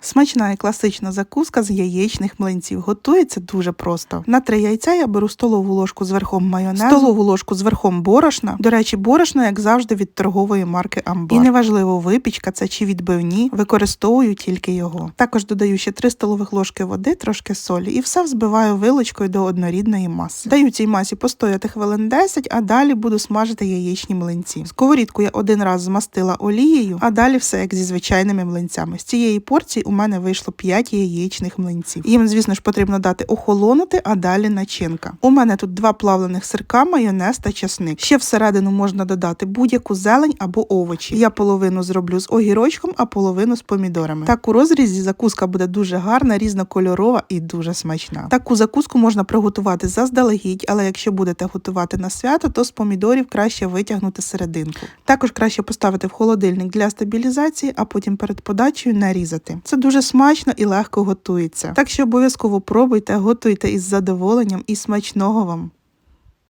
Смачна і класична закуска з яєчних млинців. Готується дуже просто. На три яйця я беру столову ложку з верхом майонезу, столову ложку з верхом борошна. До речі, борошно, як завжди, від торгової марки Амбар. І неважливо, випічка це чи відбивні, використовую тільки його. Також додаю ще 3 столових ложки води, трошки солі, і все взбиваю вилочкою до однорідної маси. Даю цій масі постояти хвилин 10, а далі буду смажити яєчні млинці. Сковорідку я один раз змастила олією, а далі все як зі звичайними млинцями. З цієї порції у мене вийшло 5 яєчних млинців. Їм, звісно ж, потрібно дати охолонути, а далі начинка. У мене тут два плавлених сирка, майонез та часник. Ще всередину можна додати будь-яку зелень або овочі. Я половину зроблю з огірочком, а половину з помідорами. Так у розрізі закуска буде дуже гарна, різнокольорова і дуже смачна. Таку закуску можна приготувати заздалегідь, але якщо будете готувати на свято, то з помідорів краще витягнути серединку. Також краще поставити в холодильник для стабілізації, а потім перед подачею нарізати. Це дуже смачно і легко готується. Так що обов'язково пробуйте, готуйте із задоволенням і смачного вам.